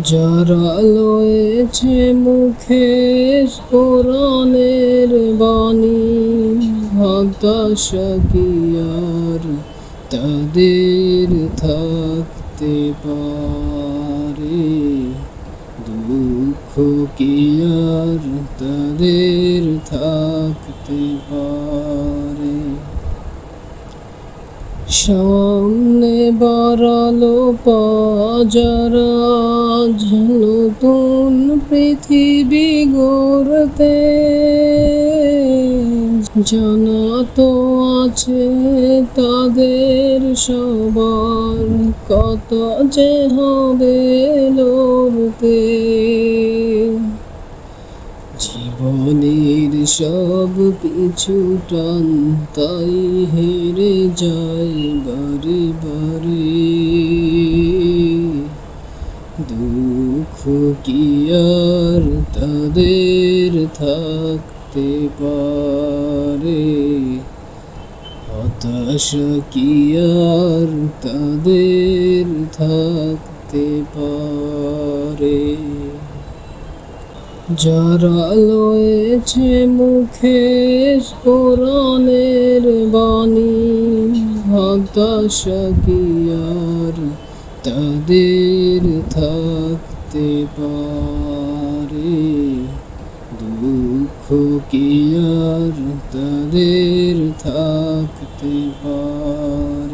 যারা লয়েছে মুখে কোরআনের বাণী হতাশা তাদের থাকতে পারে। দুঃখ কি আর তাদের থাকতে পারে? সামনে বাড়ালো পাজারা নতুন পৃথিবী গড়তে। জানা তো আছে তাদের সবার, কত যে হবে লড়তে। জীবনের সব কিছু টান, তাই হেরে যায় দুঃখ কি আর তাদের থাকতে পারে? হতাশা কি আর তাদের থাকতে পারে? যারা লয়েছে মুখে কোরআনের বাণী হতাশা তাদের থাকতে পারে। দুঃখ কি তাদের থাকতে পারে?